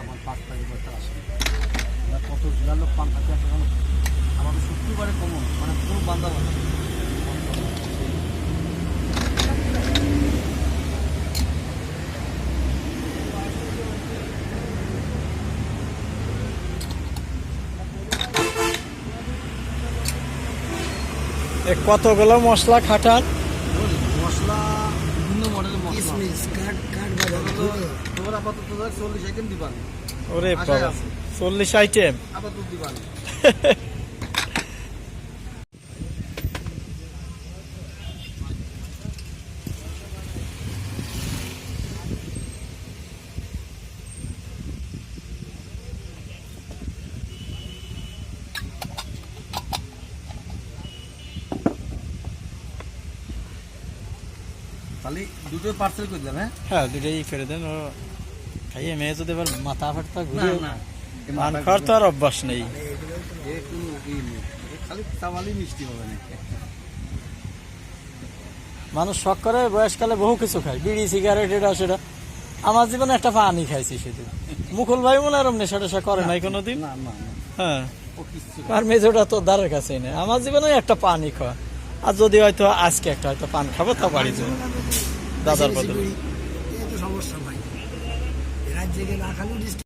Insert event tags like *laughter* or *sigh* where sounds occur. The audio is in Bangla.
আমার কত জেলার মানে কোন বান্ধব কতগুলো মশলা খাটান মশলা বিভিন্ন মডেলের মশলা কিসমিস কাঠ কাঠ তোমার আপাতত চল্লিশ আইটেম দিবান ওরে বাবা চল্লিশ আইটেম আপাতত দিবান *laughs* তাহলে দুটোই পার্সেল করে দিলাম হ্যাঁ? হ্যাঁ দুটাই করে দেন ও খাইয়ে মেয়ে যদি এবার মাথা ফাটতা ঘুরে না। পান খাওয়ার তো আর অভ্যাস নেই। খালি চাওয়ালি মিষ্টি হবে না মানুষ শখ করে বয়সকালে বহু কিছু খায় বিড়ি সিগারেট এটা সেটা। আমার জীবনে একটা পানি খাইছি শুধু। মুকুল ভাই মনে আর নেশা টেশা করে নাই কোনোদিন? হ্যাঁ। আর মেজোটা তো দ্বারের কাছেই নেই। আমার জীবনে একটা পানি খাওয়া। আর যদি হয়তো আজকে একটা হয়তো পান খাব তা বাড়িতে দাদার বদলে। সমস্যা ভাই রাজ্যে না খালি